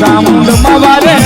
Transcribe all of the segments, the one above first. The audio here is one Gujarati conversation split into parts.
મારી ચામુંડમાં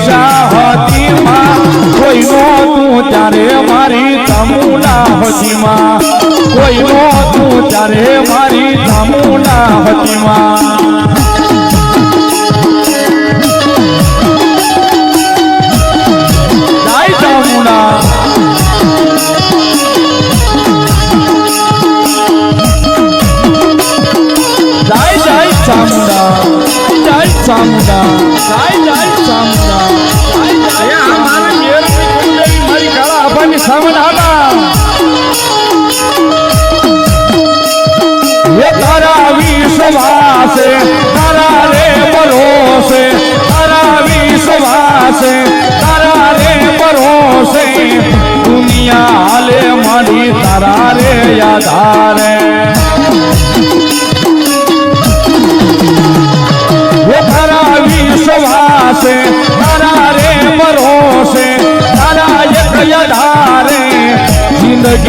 દશા હતી માં કોઈ નહોતું ત્યારે મારી તમુના હતી માં કોઈ નહોતું ત્યારે મારી તમુના હતી માં ચામુંડા.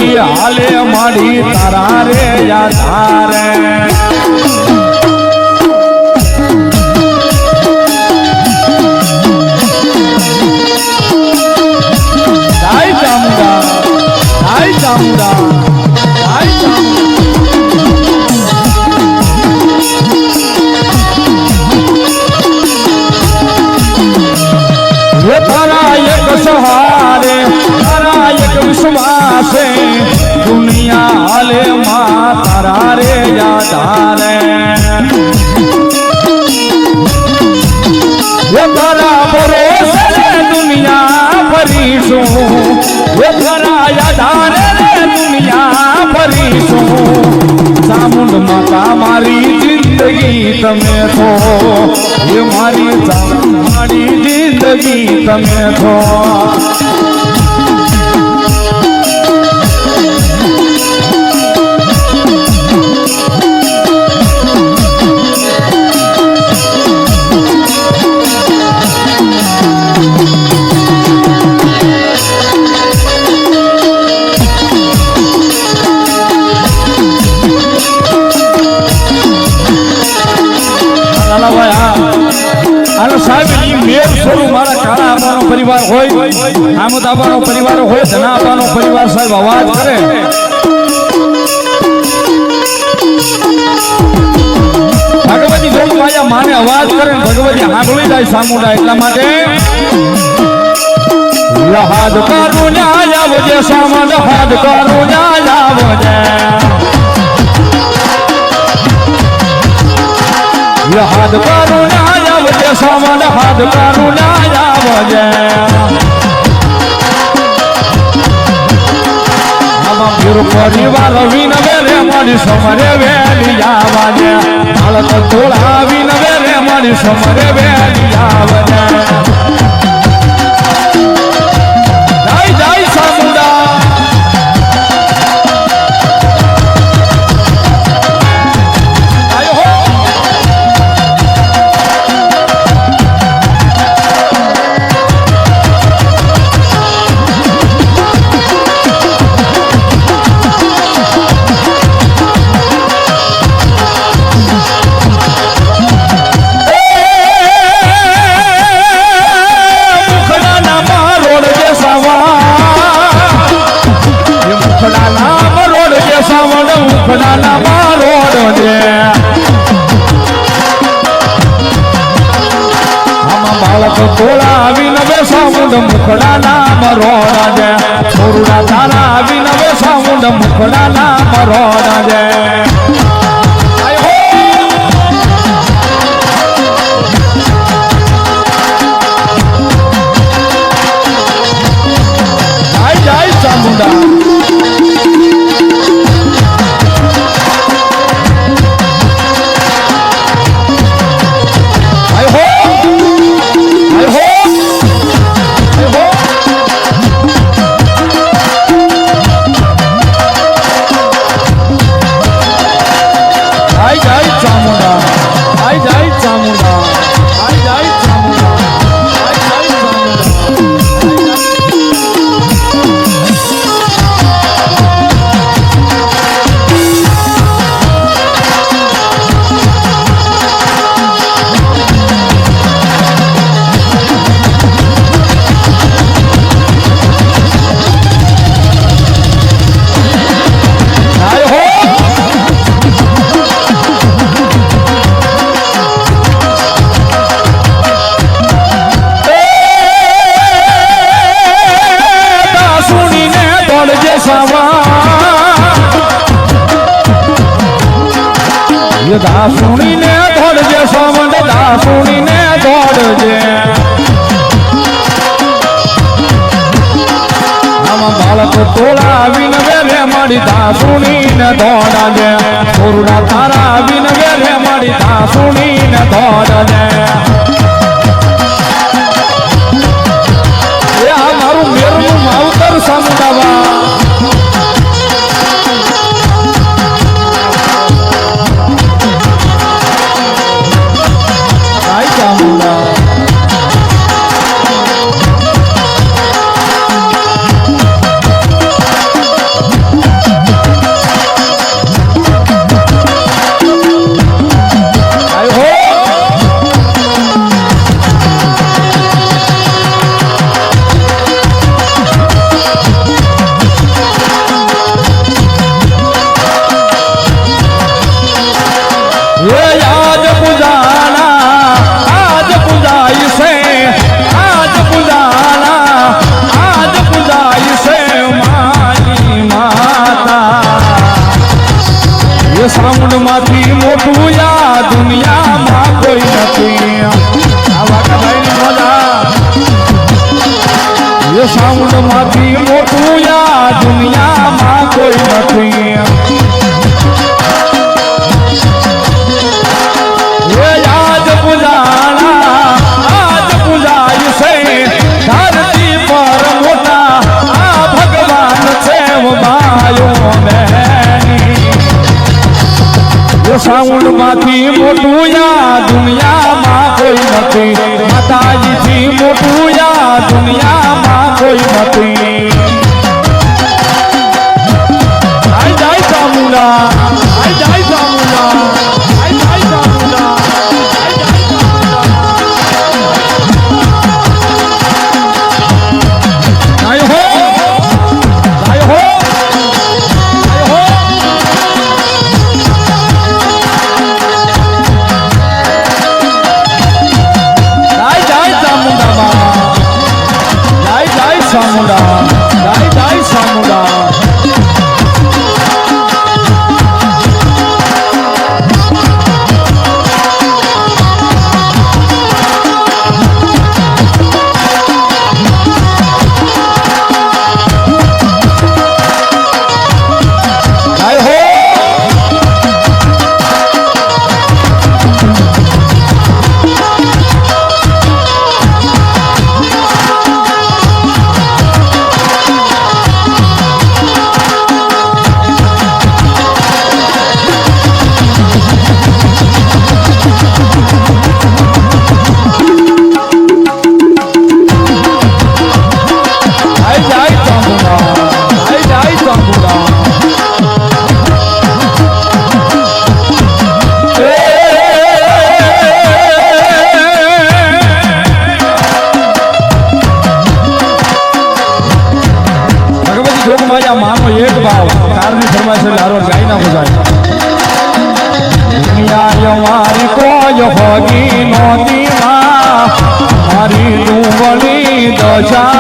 જિંદગી હાલે મારી તારા રે યાદારે ચામુંડા ચામુંડા. માતા મારી જિંદગી તમે છો. એ મારી મારી જિંદગી તમે છો. હાલો સાહેબ, ઈ મેર સોનું મારા કાળા આબાનો પરિવાર હોય આમદ આબાનો પરિવાર હોય ધના આબાનો પરિવાર સાહેબ, અવાજ કરે. ભગવતી જોઈ માયા માને અવાજ કરે ભગવતી સાંભળી જાય સામુડા એટલા માટે. લહાદ કરું ન્યાય આવજે સામંદ હાથ કરું સામંદ હાથ કરું ન્યાય આવજે. આમાં પીર પરિવાર વિન વેરે મારી સમરે વેલી આવજે. હાલત તોળા વિન વેરે મારી સમરે વેલી આવજે. સાઉન્ડ મુખડા ના મરોડા જે. છોરુડા તારા વિનવે દાસુણીને ધોડજે સોમન દાસુણીને ધોડજે. આમાં બાળક તોલાવીને વેરે મારી દાસુણીને ધોડજે. ગુરુના તારા આવીને વેરે મારી દાસુણીને ધોડજે. માંથી મોટું આ દુનિયામાં કોઈ નથી પર ભગવાન છે માયો મેની સાઉન્ડમાંથી મોટું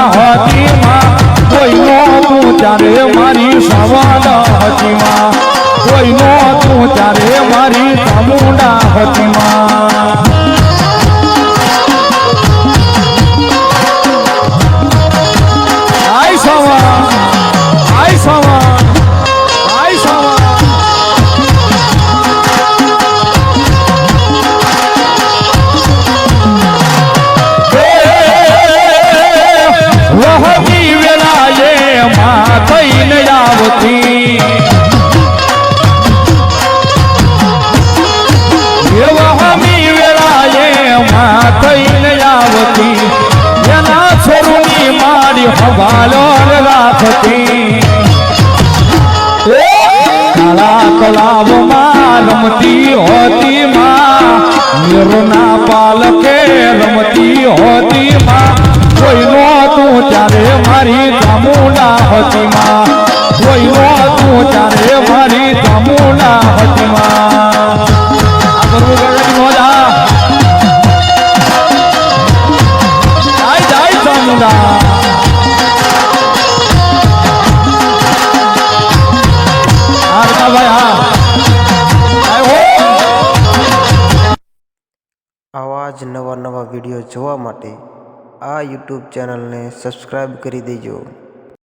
હતી માં કોઈ તું ત્યારે મારી સવાલ હતી માં કોઈ તું ત્યારે મારી ચામુંડા હતી માં હવાલો રાખતી. કાળા તળાવમાં રમતી હોતી માં. નીરના પાલકે રમતી હોતી માં. કોઈ નહોતું ત્યારે મારી ચામુંડા હતી માં. કોઈ નહોતું ત્યારે મારી ચામુંડા હતી માં. આ યુટ્યુબ ચેનલને સબસ્ક્રાઈબ કરી દેજો.